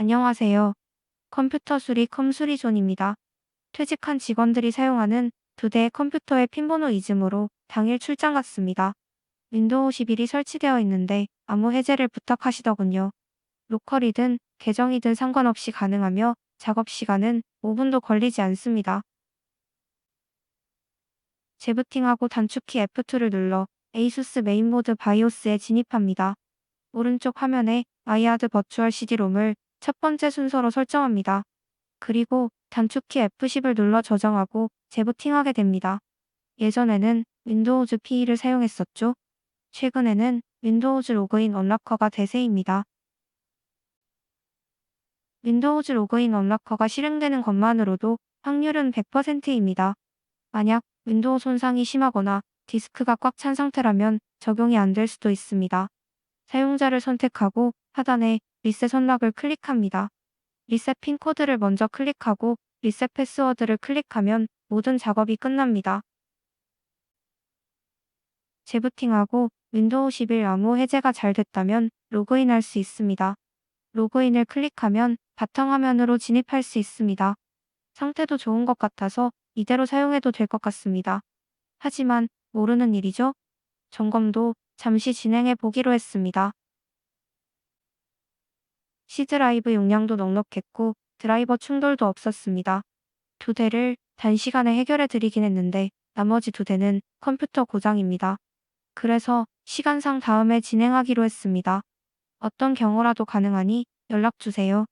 안녕하세요. 컴퓨터 수리 컴수리존입니다. 퇴직한 직원들이 사용하는 두 대의 컴퓨터의 핀번호 잊음으로 당일 출장 갔습니다. 윈도우 11이 설치되어 있는데 아무 해제를 부탁하시더군요. 로컬이든 계정이든 상관없이 가능하며 작업 시간은 5분도 걸리지 않습니다. 재부팅하고 단축키 F2를 눌러 ASUS 메인보드 바이오스에 진입합니다. 오른쪽 화면에 아이아드 버추얼 CD롬을 첫 번째 순서로 설정합니다. 그리고 단축키 F10을 눌러 저장하고 재부팅하게 됩니다. 예전에는 윈도우즈 PE를 사용했었죠. 최근에는 윈도우즈 로그인 언락커가 대세입니다. 윈도우즈 로그인 언락커가 실행되는 것만으로도 확률은 100%입니다. 만약 윈도우 손상이 심하거나 디스크가 꽉 찬 상태라면 적용이 안 될 수도 있습니다. 사용자를 선택하고 하단에 리셋 선락을 클릭합니다. 리셋 핀 코드를 먼저 클릭하고 리셋 패스워드를 클릭하면 모든 작업이 끝납니다. 재부팅하고 윈도우 11 암호 해제가 잘 됐다면 로그인할 수 있습니다. 로그인을 클릭하면 바탕화면으로 진입할 수 있습니다. 상태도 좋은 것 같아서 이대로 사용해도 될 것 같습니다. 하지만 모르는 일이죠? 점검도 잠시 진행해 보기로 했습니다. C 드라이브 용량도 넉넉했고 드라이버 충돌도 없었습니다. 두 대를 단시간에 해결해 드리긴 했는데 나머지 두 대는 컴퓨터 고장입니다. 그래서 시간상 다음에 진행하기로 했습니다. 어떤 경우라도 가능하니 연락 주세요.